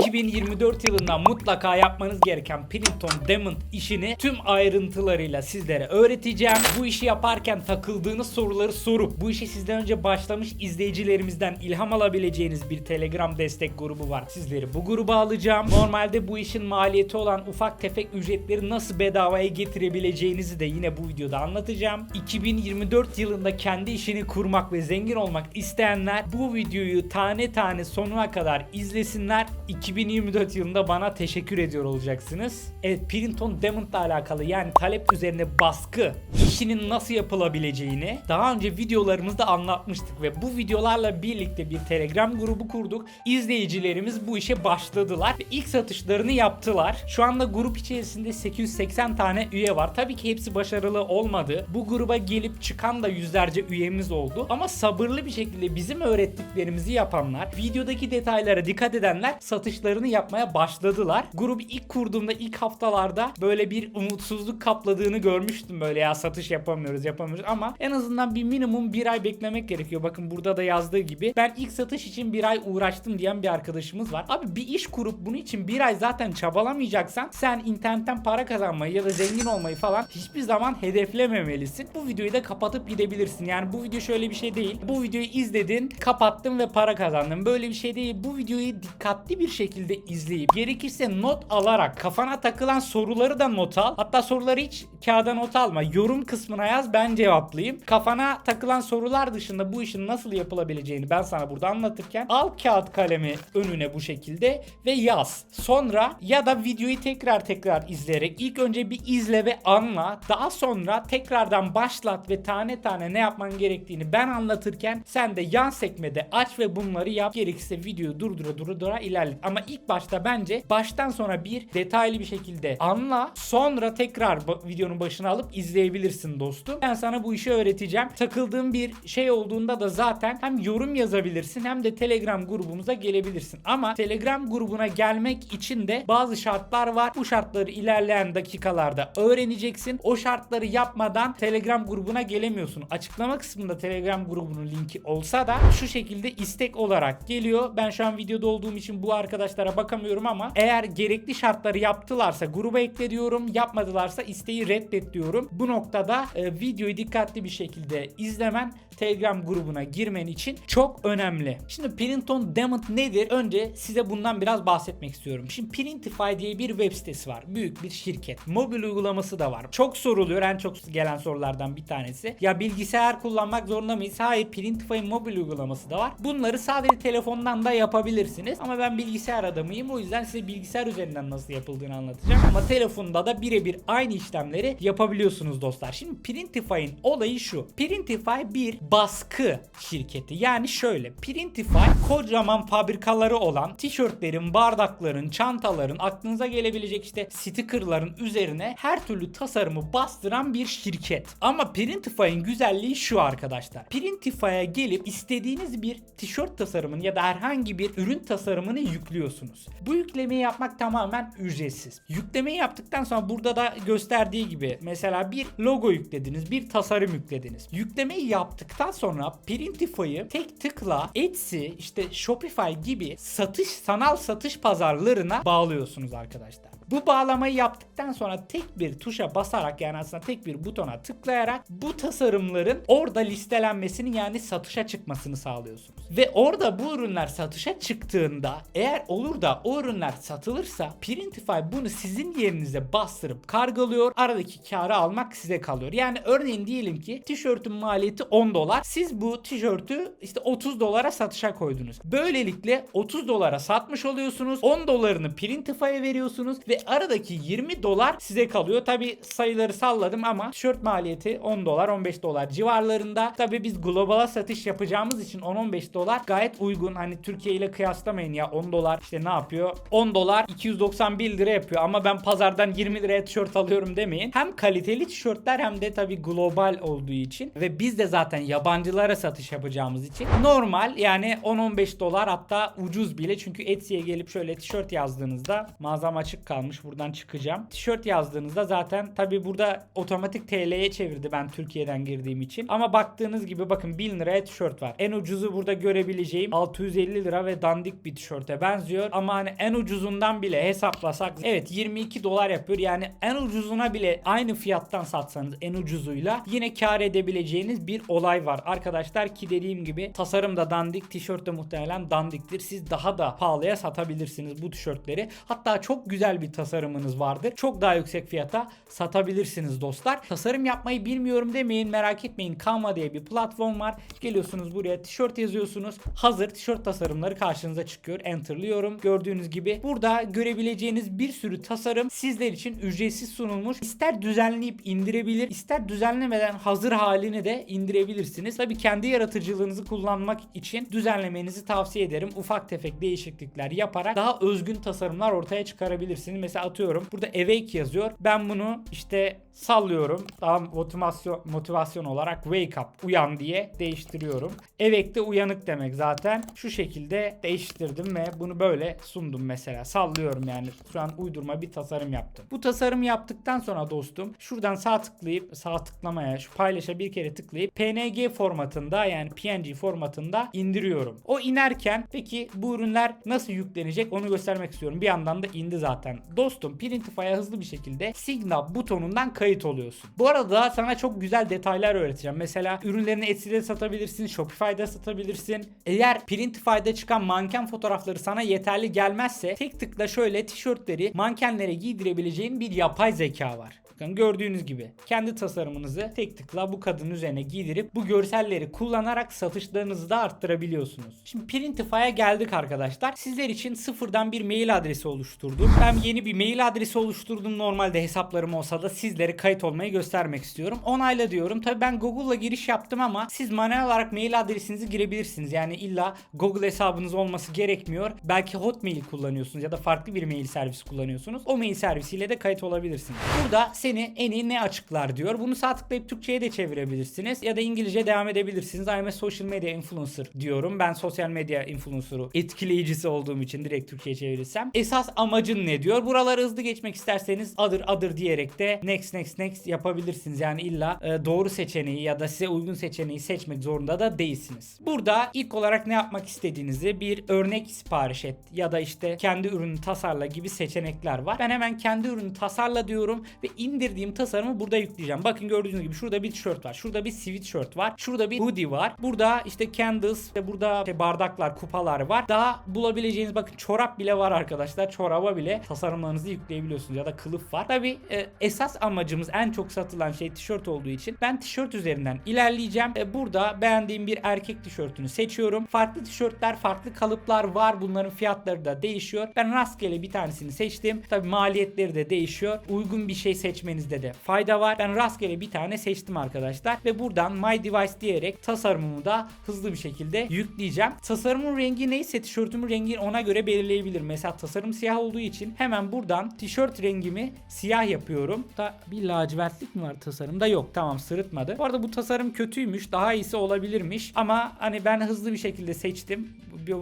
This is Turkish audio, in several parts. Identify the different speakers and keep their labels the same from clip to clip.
Speaker 1: 2024 yılında mutlaka yapmanız gereken Printon Diamond işini tüm ayrıntılarıyla sizlere öğreteceğim. Bu işi yaparken takıldığınız soruları sorup bu işe sizden önce başlamış izleyicilerimizden ilham alabileceğiniz bir Telegram destek grubu var. Sizleri bu gruba alacağım. Normalde bu işin maliyeti olan ufak tefek ücretleri nasıl bedavaya getirebileceğinizi de yine bu videoda anlatacağım. 2024 yılında kendi işini kurmak ve zengin olmak isteyenler bu videoyu tane tane sonuna kadar izlesinler. 2024 yılında bana teşekkür ediyor olacaksınız. Evet Printon Diamond'la alakalı yani talep üzerine baskı işinin nasıl yapılabileceğini daha önce videolarımızda anlatmıştık ve bu videolarla birlikte bir Telegram grubu kurduk. İzleyicilerimiz bu işe başladılar ve ilk satışlarını yaptılar. Şu anda grup içerisinde 880 tane üye var. Tabii ki hepsi başarılı olmadı. Bu gruba gelip çıkan da yüzlerce üyemiz oldu. Ama sabırlı bir şekilde bizim öğrettiklerimizi yapanlar, videodaki detaylara dikkat edenler satışlarını yapmaya başladılar. Grubu ilk kurduğumda ilk haftalarda böyle bir umutsuzluk kapladığını görmüştüm böyle ya satış yapamıyoruz yapamıyoruz ama en azından bir minimum bir ay beklemek gerekiyor. Bakın burada da yazdığı gibi ben ilk satış için bir ay uğraştım diyen bir arkadaşımız var. Abi bir iş kurup bunun için bir ay zaten çabalamayacaksan sen internetten para kazanmayı ya da zengin olmayı falan hiçbir zaman hedeflememelisin. Bu videoyu da kapatıp gidebilirsin. Yani bu video şöyle bir şey değil. Bu videoyu izledin, kapattın ve para kazandın. Böyle bir şey değil. Bu videoyu dikkatli bir şekilde izleyip gerekirse not alarak kafana takılan soruları da not al. Hatta soruları hiç kağıda not alma. Yorum kısmına yaz ben cevaplayayım. Kafana takılan sorular dışında bu işin nasıl yapılabileceğini ben sana burada anlatırken al kağıt kalemi önüne bu şekilde ve yaz. Sonra ya da videoyu tekrar tekrar izleyerek ilk önce bir izle ve anla. Daha sonra tekrardan başlat ve tane tane ne yapman gerektiğini ben anlatırken sen de yan sekmede aç ve bunları yap. Gerekirse videoyu durdura durdura ilerlet. Ama ilk başta bence baştan sonra bir detaylı bir şekilde anla. Sonra tekrar videonun başına alıp izleyebilirsin dostum. Ben sana bu işi öğreteceğim. Takıldığın bir şey olduğunda da zaten hem yorum yazabilirsin hem de Telegram grubumuza gelebilirsin. Ama Telegram grubuna gelmek için de bazı şartlar var. Bu şartları ilerleyen dakikalarda öğreneceksin. O şartları yapmadan Telegram grubuna gelemiyorsun. Açıklama kısmında Telegram grubunun linki olsa da şu şekilde istek olarak geliyor. Ben şu an videoda olduğum için bu arkadaşlara bakamıyorum ama eğer gerekli şartları yaptılarsa gruba ekle diyorum. Yapmadılarsa isteği reddet diyorum. Bu noktada e, videoyu dikkatli bir şekilde izlemen Telegram grubuna girmen için çok önemli. Şimdi Printon Diamond nedir? Önce size bundan biraz bahsetmek istiyorum. Şimdi Printify diye bir web sitesi var. Büyük bir şirket. Mobil uygulaması da var. Çok soruluyor. En çok gelen sorulardan bir tanesi. Ya bilgisayar kullanmak zorunda mıyız? Hayır. Printify'ın mobil uygulaması da var. Bunları sadece telefondan da yapabilirsiniz. Ama ben bilgisayar adamıyım. O yüzden size bilgisayar üzerinden nasıl yapıldığını anlatacağım. Ama telefonda da birebir aynı işlemleri yapabiliyorsunuz dostlar. Şimdi Printify'ın olayı şu. Printify bir baskı şirketi. Yani şöyle. Printify kocaman fabrikaları olan tişörtlerin, bardakların, çantaların, aklınıza gelebilecek işte stickerların üzerine her türlü tasarımı bastıran bir şirket. Ama Printify'ın güzelliği şu arkadaşlar. Printify'a gelip istediğiniz bir tişört tasarımını ya da herhangi bir ürün tasarımını yüklüyorsunuz. Bu yüklemeyi yapmak tamamen ücretsiz. Yüklemeyi yaptıktan sonra burada da gösterdiği gibi mesela bir logo yüklediniz, bir tasarım yüklediniz. Yüklemeyi yaptıktan sonra Printify'ı tek tıkla Etsy, işte Shopify gibi satış, sanal satış pazarlarına bağlıyorsunuz arkadaşlar. Bu bağlamayı yaptıktan sonra tek bir tuşa basarak yani aslında tek bir butona tıklayarak bu tasarımların orada listelenmesini yani satışa çıkmasını sağlıyorsunuz. Ve orada bu ürünler satışa çıktığında eğer olur da o ürünler satılırsa Printify bunu sizin yerinize bastırıp kargolıyor. Aradaki karı almak size kalıyor. Yani örneğin diyelim ki tişörtün maliyeti 10 dolar. Siz bu tişörtü işte 30 dolara satışa koydunuz. Böylelikle 30 dolara satmış oluyorsunuz. 10 dolarını Printify'a veriyorsunuz ve aradaki 20 dolar size kalıyor. Tabi sayıları salladım ama tişört maliyeti 10 dolar 15 dolar civarlarında. Tabi biz globala satış yapacağımız için 10-15 dolar gayet uygun. Hani Türkiye ile kıyaslamayın ya 10 dolar işte ne yapıyor? 10 dolar 291 lira yapıyor ama ben pazardan 20 liraya tişört alıyorum demeyin. Hem kaliteli tişörtler hem de tabi global olduğu için ve biz de zaten yabancılara satış yapacağımız için normal yani 10-15 dolar hatta ucuz bile çünkü Etsy'ye gelip şöyle tişört yazdığınızda mağazam açık kalmış olmuş. Buradan çıkacağım. Tişört yazdığınızda zaten tabi burada otomatik TL'ye çevirdi ben Türkiye'den girdiğim için. Ama baktığınız gibi bakın 1000 liraya tişört var. En ucuzu burada görebileceğim 650 lira ve dandik bir tişörte benziyor. Ama hani en ucuzundan bile hesaplasak evet 22 dolar yapıyor. Yani en ucuzuna bile aynı fiyattan satsanız en ucuzuyla yine kar edebileceğiniz bir olay var. Arkadaşlar ki dediğim gibi tasarım da dandik, tişört de muhtemelen dandiktir. Siz daha da pahalıya satabilirsiniz bu tişörtleri. Hatta çok güzel bir tasarımınız vardır. Çok daha yüksek fiyata satabilirsiniz dostlar. Tasarım yapmayı bilmiyorum demeyin merak etmeyin. Canva diye bir platform var. Geliyorsunuz buraya tişört yazıyorsunuz. Hazır tişört tasarımları karşınıza çıkıyor. Enter'lıyorum. Gördüğünüz gibi burada görebileceğiniz bir sürü tasarım sizler için ücretsiz sunulmuş. İster düzenleyip indirebilir, ister düzenlemeden hazır halini de indirebilirsiniz. Tabii kendi yaratıcılığınızı kullanmak için düzenlemenizi tavsiye ederim. Ufak tefek değişiklikler yaparak daha özgün tasarımlar ortaya çıkarabilirsiniz. Mesela atıyorum burada awake yazıyor. Ben bunu işte sallıyorum. Daha motivasyon motivasyon olarak wake up uyan diye değiştiriyorum. Awake de uyanık demek zaten. Şu şekilde değiştirdim ve bunu böyle sundum mesela. Sallıyorum yani. Şu an uydurma bir tasarım yaptım. Bu tasarım yaptıktan sonra dostum şuradan sağ tıklayıp sağ tıklamaya şu paylaşa bir kere tıklayıp PNG formatında yani PNG formatında indiriyorum. O inerken peki bu ürünler nasıl yüklenecek onu göstermek istiyorum. Bir yandan da indi zaten. Dostum Printify'a hızlı bir şekilde Signal butonundan kayıt oluyorsun. Bu arada sana çok güzel detaylar öğreteceğim. Mesela ürünlerini Etsy'de satabilirsin, Shopify'da satabilirsin. Eğer Printify'da çıkan manken fotoğrafları sana yeterli gelmezse tek tıkla şöyle tişörtleri mankenlere giydirebileceğin bir yapay zeka var. Bakın gördüğünüz gibi kendi tasarımınızı tek tıkla bu kadının üzerine giydirip bu görselleri kullanarak satışlarınızı da arttırabiliyorsunuz. Şimdi Printify'a geldik arkadaşlar. Sizler için sıfırdan bir mail adresi oluşturdum. Ben yeni bir mail adresi oluşturdum. Normalde hesaplarım olsa da sizlere kayıt olmayı göstermek istiyorum. Onayla diyorum. Tabii ben Google'la giriş yaptım ama siz manuel olarak mail adresinizi girebilirsiniz. Yani illa Google hesabınız olması gerekmiyor. Belki Hotmail kullanıyorsunuz ya da farklı bir mail servisi kullanıyorsunuz. O mail servisiyle de kayıt olabilirsiniz. Burada seni en iyi ne açıklar diyor. Bunu sağ tıklayıp Türkçe'ye de çevirebilirsiniz. Ya da İngilizce devam edebilirsiniz. I'm a social media influencer diyorum. Ben sosyal medya influencer'ı etkileyicisi olduğum için direkt Türkçe'ye çevirirsem. Esas amacın ne diyor? Buraları hızlı geçmek isterseniz adır adır diyerek de next next next yapabilirsiniz. Yani illa e, doğru seçeneği ya da size uygun seçeneği seçmek zorunda da değilsiniz. Burada ilk olarak ne yapmak istediğinizi bir örnek sipariş et ya da işte kendi ürünü tasarla gibi seçenekler var. Ben hemen kendi ürünü tasarla diyorum ve indirdiğim tasarımı burada yükleyeceğim. Bakın gördüğünüz gibi şurada bir tişört var. Şurada bir sweatshirt var. Şurada bir hoodie var. Burada işte candles işte burada işte bardaklar, kupalar var. Daha bulabileceğiniz bakın çorap bile var arkadaşlar. Çoraba bile tasarımlarınızı yükleyebiliyorsunuz ya da kılıf var. Tabi esas amacımız en çok satılan şey tişört olduğu için ben tişört üzerinden ilerleyeceğim. E, burada beğendiğim bir erkek tişörtünü seçiyorum. Farklı tişörtler, farklı kalıplar var. Bunların fiyatları da değişiyor. Ben rastgele bir tanesini seçtim. Tabi maliyetleri de değişiyor. Uygun bir şey seçmenizde de fayda var. Ben rastgele bir tane seçtim arkadaşlar ve buradan My Device diyerek tasarımımı da hızlı bir şekilde yükleyeceğim. Tasarımın rengi neyse tişörtümün rengi ona göre belirleyebilirim. Mesela tasarım siyah olduğu için hemen buradan tişört rengimi siyah yapıyorum. Da bir lacivertlik mi var tasarımda? Yok tamam sırıtmadı. Bu arada bu tasarım kötüymüş. Daha iyisi olabilirmiş. Ama hani ben hızlı bir şekilde seçtim.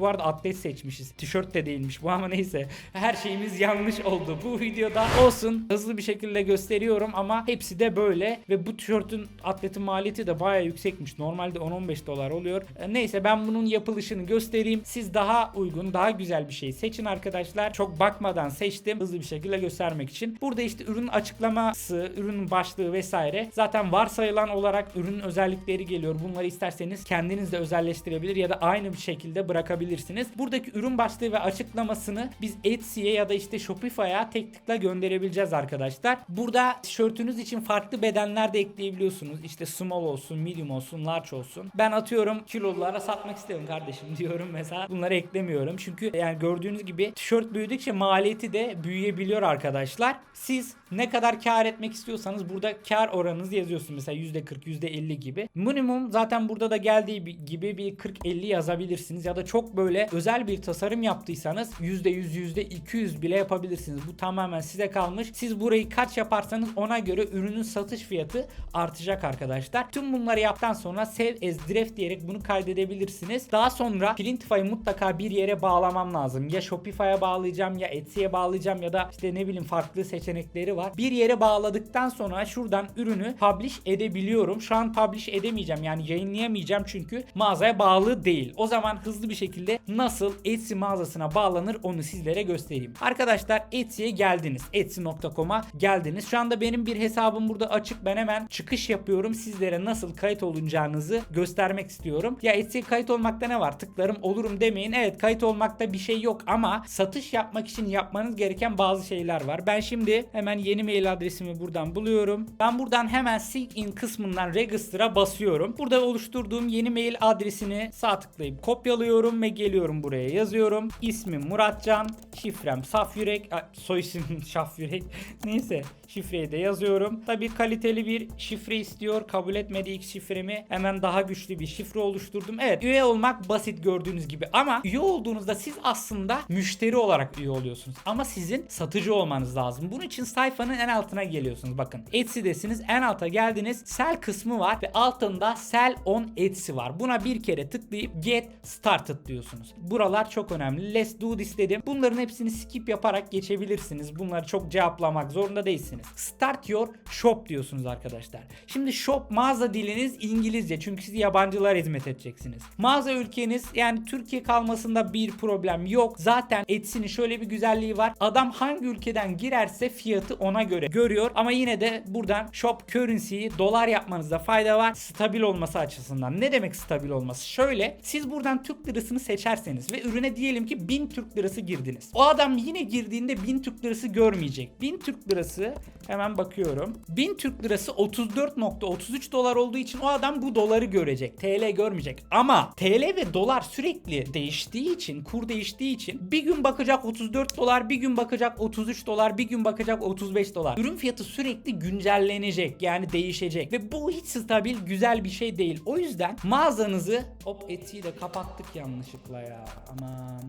Speaker 1: Bu arada atlet seçmişiz. Tişört de değilmiş bu ama neyse. Her şeyimiz yanlış oldu. Bu videoda olsun. Hızlı bir şekilde gösteriyorum ama hepsi de böyle ve bu tişörtün atletin maliyeti de baya yüksekmiş. Normalde 10-15 dolar oluyor. E, Neyse ben bunun yapılışını göstereyim. Siz daha uygun, daha güzel bir şey seçin arkadaşlar. Çok bakmadan seçtim. Hızlı bir şekilde göstermek için. Burada işte ürün açıklaması, ürünün başlığı vesaire. Zaten varsayılan olarak ürünün özellikleri geliyor. Bunları isterseniz kendiniz de özelleştirebilir ya da aynı bir şekilde bırakabilirsiniz. Buradaki ürün başlığı ve açıklamasını biz Etsy'ye ya da işte Shopify'a tek tıkla gönderebileceğiz arkadaşlar. Burada tişörtünüz için farklı bedenler de ekleyebiliyorsunuz. İşte small olsun, medium olsun, large olsun. Ben atıyorum kilolara satmak istiyorum kardeşim diyorum mesela. Bunları eklemiyorum. Çünkü yani gördüğünüz gibi tişört büyüdükçe maliyeti de büyüyebiliyor arkadaşlar. Siz Ne kadar kar etmek istiyorsanız burada kar oranınızı yazıyorsunuz. Mesela %40, %50 gibi. Minimum zaten burada da geldiği bi- gibi bir 40-50 yazabilirsiniz. Ya da çok böyle özel bir tasarım yaptıysanız %100, %200 bile yapabilirsiniz. Bu tamamen size kalmış. Siz burayı kaç yaparsanız ona göre ürünün satış fiyatı artacak arkadaşlar. Tüm bunları yaptıktan sonra Save as Draft diyerek bunu kaydedebilirsiniz. Daha sonra Printify'ı mutlaka bir yere bağlamam lazım. Ya Shopify'a bağlayacağım ya Etsy'ye bağlayacağım ya da işte ne bileyim farklı seçenekleri var. Bir yere bağladıktan sonra şuradan ürünü publish edebiliyorum. Şu an publish edemeyeceğim yani yayınlayamayacağım çünkü mağazaya bağlı değil. O zaman hızlı bir şekilde nasıl Etsy mağazasına bağlanır onu sizlere göstereyim. Arkadaşlar Etsy'ye geldiniz. Etsy.com'a geldiniz. Şu anda benim bir hesabım burada açık. Ben hemen çıkış yapıyorum. Sizlere nasıl kayıt olunacağınızı göstermek istiyorum. Ya Etsy'ye kayıt olmakta ne var? Tıklarım olurum demeyin. Evet kayıt olmakta bir şey yok ama satış yapmak için yapmanız gereken bazı şeyler var. Ben şimdi hemen yeni mail adresimi buradan buluyorum. Ben buradan hemen sign in kısmından register'a basıyorum. Burada oluşturduğum yeni mail adresini sağ tıklayıp kopyalıyorum ve geliyorum buraya yazıyorum. İsmim Muratcan, şifrem Safyürek, soy ismim Şafyürek. Neyse şifreyi de yazıyorum. Tabii kaliteli bir şifre istiyor. Kabul etmediği ilk şifremi hemen daha güçlü bir şifre oluşturdum. Evet üye olmak basit gördüğünüz gibi ama üye olduğunuzda siz aslında müşteri olarak üye oluyorsunuz. Ama sizin satıcı olmanız lazım. Bunun için sayfanın en altına geliyorsunuz. Bakın Etsy'desiniz. En alta geldiniz. Sell kısmı var ve altında Sell on Etsy var. Buna bir kere tıklayıp Get Started diyorsunuz. Buralar çok önemli. Let's do this dedim. Bunların hepsini skip yaparak geçebilirsiniz. Bunları çok cevaplamak zorunda değilsiniz. Start your shop diyorsunuz arkadaşlar. Şimdi shop mağaza diliniz İngilizce. Çünkü siz yabancılara hizmet edeceksiniz. Mağaza ülkeniz yani Türkiye kalmasında bir problem yok. Zaten Etsy'nin şöyle bir güzelliği var. Adam hangi ülkeden girerse fiyatı ona göre görüyor. Ama yine de buradan shop currency'yi dolar yapmanızda fayda var. Stabil olması açısından. Ne demek stabil olması? Şöyle siz buradan Türk lirasını seçerseniz ve ürüne diyelim ki 1000 Türk lirası girdiniz. O adam yine girdiğinde 1000 Türk lirası görmeyecek. 1000 Türk lirası hemen bakıyorum. 1000 Türk lirası 34.33 dolar olduğu için o adam bu doları görecek. TL görmeyecek. Ama TL ve dolar sürekli değiştiği için, kur değiştiği için bir gün bakacak 34 dolar, bir gün bakacak 33 dolar, bir gün bakacak 35 dolar. Ürün fiyatı sürekli güncellenecek. Yani değişecek ve bu hiç stabil, güzel bir şey değil. O yüzden mağazanızı hop Etsy'yi de kapattık yanlışlıkla ya. Aman.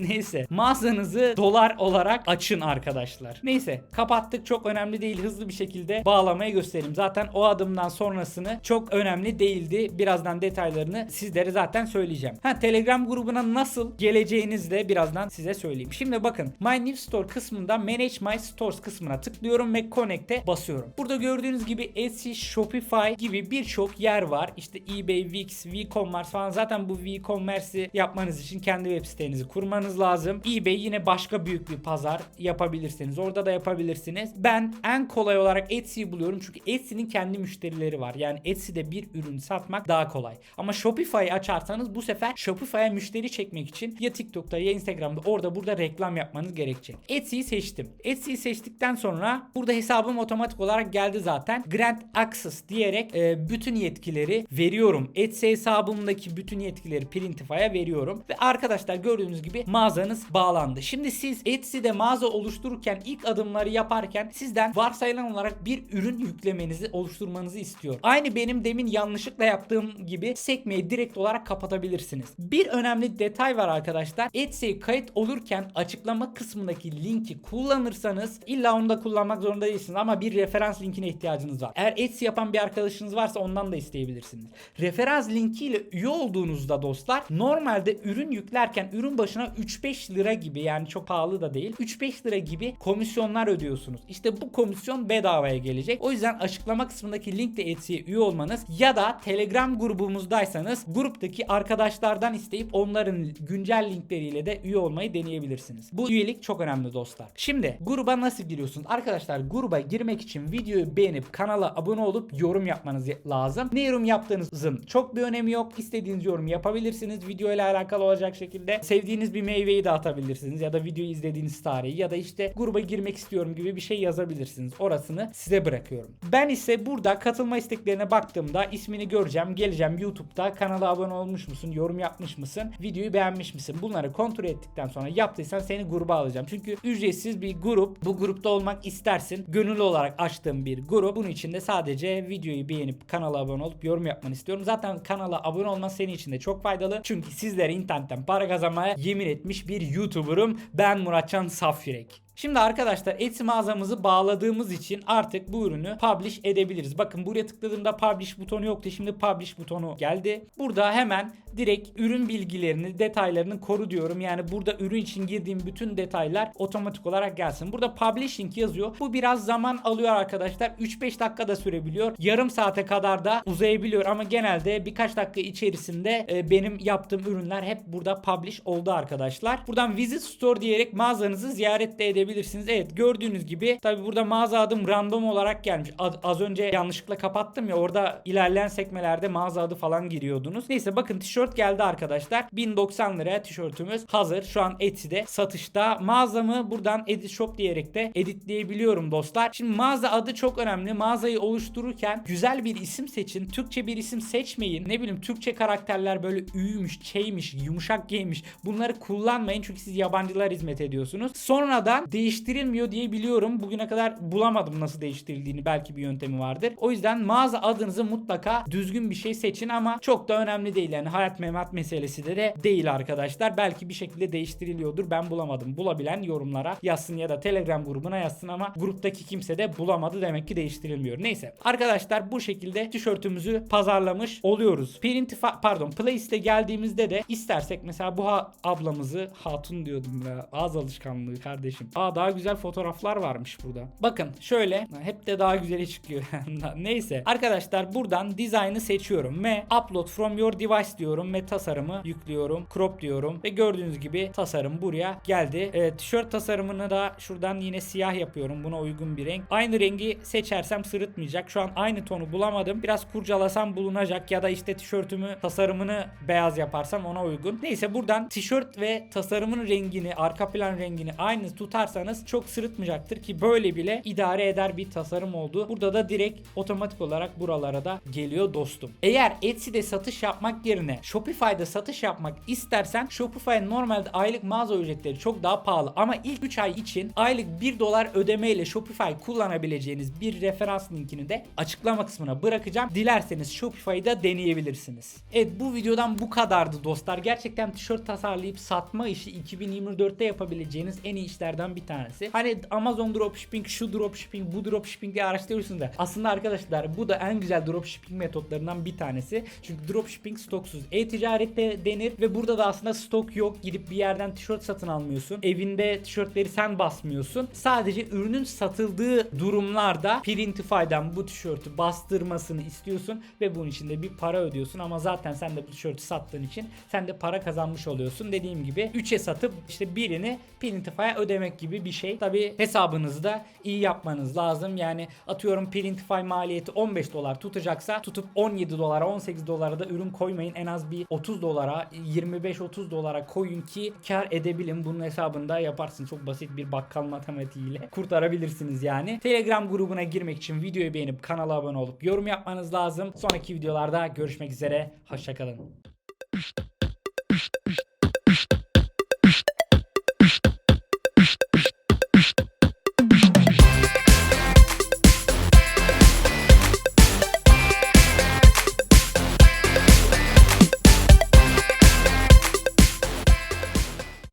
Speaker 1: Neyse mağazanızı dolar olarak açın arkadaşlar. Neyse kapattık çok önemli değil hızlı bir şekilde bağlamayı göstereyim. Zaten o adımdan sonrasını çok önemli değildi. Birazdan detaylarını sizlere zaten söyleyeceğim. Ha Telegram grubuna nasıl geleceğinizi de birazdan size söyleyeyim. Şimdi bakın My New Store kısmında Manage My Stores kısmına tıklıyorum ve Connect'e basıyorum. Burada gördüğünüz gibi Etsy, Shopify gibi birçok yer var. İşte eBay, Wix, WooCommerce falan. Zaten bu WooCommerce'i yapmanız için kendi web sitenizi kurmanız lazım. eBay yine başka büyük bir pazar yapabilirsiniz. Orada da yapabilirsiniz. Ben en kolay olarak Etsy'yi buluyorum. Çünkü Etsy'nin kendi müşterileri var. Yani Etsy'de bir ürün satmak daha kolay. Ama Shopify'ı açarsanız bu sefer Shopify'a müşteri çekmek için ya TikTok'ta ya Instagram'da orada burada reklam yapmanız gerekecek. Etsy'yi seçtim. Etsy'yi seçtikten sonra burada hesabım otomatik olarak geldi zaten. Grant Access diyerek e, bütün yetkileri veriyorum. Etsy hesabımdaki bütün yetkileri Printify'a veriyorum. Ve arkadaşlar gördüğünüz gibi mağazanız bağlandı. Şimdi siz Etsy'de mağaza oluştururken ilk adımları yaparken sizden varsayılan olarak bir ürün yüklemenizi oluşturmanızı istiyor. Aynı benim demin yanlışlıkla yaptığım gibi sekmeyi direkt olarak kapatabilirsiniz. Bir önemli detay var arkadaşlar. Etsy'ye kayıt olurken açıklama kısmındaki linki kullanırsanız illa onu da kullanmak zorunda değilsiniz ama bir referans linkine ihtiyacınız var. Eğer Etsy yapan bir arkadaşınız varsa ondan da isteyebilirsiniz. Referans linkiyle üye olduğunuzda dostlar normalde ürün yüklerken ürün başına 3-5 lira gibi yani çok pahalı da değil 3-5 lira gibi komisyonlar ödüyorsunuz. İşte bu komisyon bedavaya gelecek. O yüzden açıklama kısmındaki linkle Etsy'ye üye olmanız ya da Telegram grubumuzdaysanız gruptaki arkadaşlardan isteyip onların güncel linkleriyle de üye olmayı deneyebilirsiniz. Bu üyelik çok önemli dostlar. Şimdi gruba nasıl giriyorsunuz? Arkadaşlar gruba girmek için videoyu beğenip kanala abone olup yorum yapmanız lazım. Ne yorum yaptığınızın çok bir önemi yok. İstediğiniz yorum yapabilirsiniz. Video ile alakalı olacak şekilde sevdiğiniz bir meyveyi de atabilirsiniz ya da videoyu izlediğiniz tarihi ya da işte gruba girmek istiyorum gibi bir şey yazabilirsiniz. Orasını size bırakıyorum. Ben ise burada katılma isteklerine baktığımda ismini göreceğim. Geleceğim YouTube'da kanala abone olmuş musun? Yorum yapmış mısın? Videoyu beğenmiş misin? Bunları kontrol ettikten sonra yaptıysan seni gruba alacağım. Çünkü ücretsiz bir grup. Bu grupta olmak istersin. Gönüllü olarak açtığım bir grup. Bunun için de sadece videoyu beğenip kanala abone olup yorum yapmanı istiyorum. Zaten kanala abone olman senin için de çok faydalı. Çünkü sizlere internetten para kazanmaya yemin etmiş bir YouTuber'ım. Ben Muratcan Safyürek. Şimdi arkadaşlar Etsy mağazamızı bağladığımız için artık bu ürünü publish edebiliriz. Bakın buraya tıkladığımda publish butonu yoktu. Şimdi publish butonu geldi. Burada hemen direkt ürün bilgilerini, detaylarını koru diyorum. Yani burada ürün için girdiğim bütün detaylar otomatik olarak gelsin. Burada publishing yazıyor. Bu biraz zaman alıyor arkadaşlar. 3-5 dakikada sürebiliyor. Yarım saate kadar da uzayabiliyor ama genelde birkaç dakika içerisinde e, benim yaptığım ürünler hep burada publish oldu arkadaşlar. Buradan visit store diyerek mağazanızı ziyaret de edebilirsiniz. Evet gördüğünüz gibi tabi burada mağaza adım random olarak gelmiş. Az, az önce yanlışlıkla kapattım ya orada ilerleyen sekmelerde mağaza adı falan giriyordunuz. Neyse bakın tişört geldi arkadaşlar. 1090 liraya tişörtümüz hazır. Şu an Etsy'de satışta. Mağazamı buradan edit shop diyerek de editleyebiliyorum dostlar. Şimdi mağaza adı çok önemli. Mağazayı oluştururken güzel bir isim seçin. Türkçe bir isim seçmeyin. Ne bileyim Türkçe karakterler böyle üyümüş, çeymiş, yumuşak giymiş. Bunları kullanmayın çünkü siz yabancılar hizmet ediyorsunuz. Sonradan değiştirilmiyor diye biliyorum. Bugüne kadar bulamadım nasıl değiştirildiğini. Belki bir yöntemi vardır. O yüzden mağaza adınızı mutlaka düzgün bir şey seçin ama çok da önemli değil. Yani hayat memat meselesi de, de değil arkadaşlar. Belki bir şekilde değiştiriliyordur. Ben bulamadım. Bulabilen yorumlara yazsın ya da Telegram grubuna yazsın ama gruptaki kimse de bulamadı. Demek ki değiştirilmiyor. Neyse. Arkadaşlar bu şekilde tişörtümüzü pazarlamış oluyoruz. Printify pardon Place'te geldiğimizde de istersek mesela bu ha- ablamızı hatun diyordum ya. Ağız alışkanlığı kardeşim. Aa daha güzel fotoğraflar varmış burada. Bakın şöyle hep de daha güzeli çıkıyor. Neyse. Arkadaşlar buradan dizaynı seçiyorum ve upload from your device diyorum ve tasarımı yüklüyorum. Crop diyorum ve gördüğünüz gibi tasarım buraya geldi. Evet, tişört tasarımını da şuradan yine siyah yapıyorum. Buna uygun bir renk. Aynı rengi seçersem sırıtmayacak. Şu an aynı tonu bulamadım. Biraz kurcalasam bulunacak ya da işte tişörtümü tasarımını beyaz yaparsam ona uygun. Neyse buradan tişört ve tasarımın rengini, arka plan rengini aynı tutarsanız çok sırıtmayacaktır ki böyle bile idare eder bir tasarım oldu. Burada da direkt otomatik olarak buralara da geliyor dostum. Eğer Etsy'de satış yapmak yerine Shopify'da satış yapmak istersen Shopify normalde aylık mağaza ücretleri çok daha pahalı ama ilk 3 ay için aylık 1 dolar ödemeyle Shopify kullanabileceğiniz bir referans linkini de açıklama kısmına bırakacağım. Dilerseniz Shopify'da deneyebilirsiniz. Evet bu videodan bu kadardı dostlar. Gerçekten tişört tasarlayıp satma işi 2024'te yapabileceğiniz en iyi işlerden bir tanesi. Hani Amazon dropshipping, şu dropshipping, bu dropshipping diye araştırıyorsunuz da aslında arkadaşlar bu da en güzel dropshipping metotlarından bir tanesi. Çünkü dropshipping stoksuz. E-ticarette denir ve burada da aslında stok yok. Gidip bir yerden tişört satın almıyorsun. Evinde tişörtleri sen basmıyorsun. Sadece ürünün satıldığı durumlarda Printify'dan bu tişörtü bastırmasını istiyorsun ve bunun için de bir para ödüyorsun ama zaten sen de bu tişörtü sattığın için sen de para kazanmış oluyorsun. Dediğim gibi 3'e satıp işte birini Printify'a ödemek gibi bir şey. Tabi hesabınızı da iyi yapmanız lazım. Yani atıyorum Printify maliyeti 15 dolar tutacaksa tutup 17 dolara 18 dolara da ürün koymayın. En az bir 30 dolara 25-30 dolara koyun ki kar edebilin. Bunun hesabını da yaparsın. Çok basit bir bakkal matematiğiyle kurtarabilirsiniz yani. Telegram grubuna girmek için videoyu beğenip kanala abone olup yorum yapmanız lazım. Sonraki videolarda görüşmek üzere. Hoşçakalın.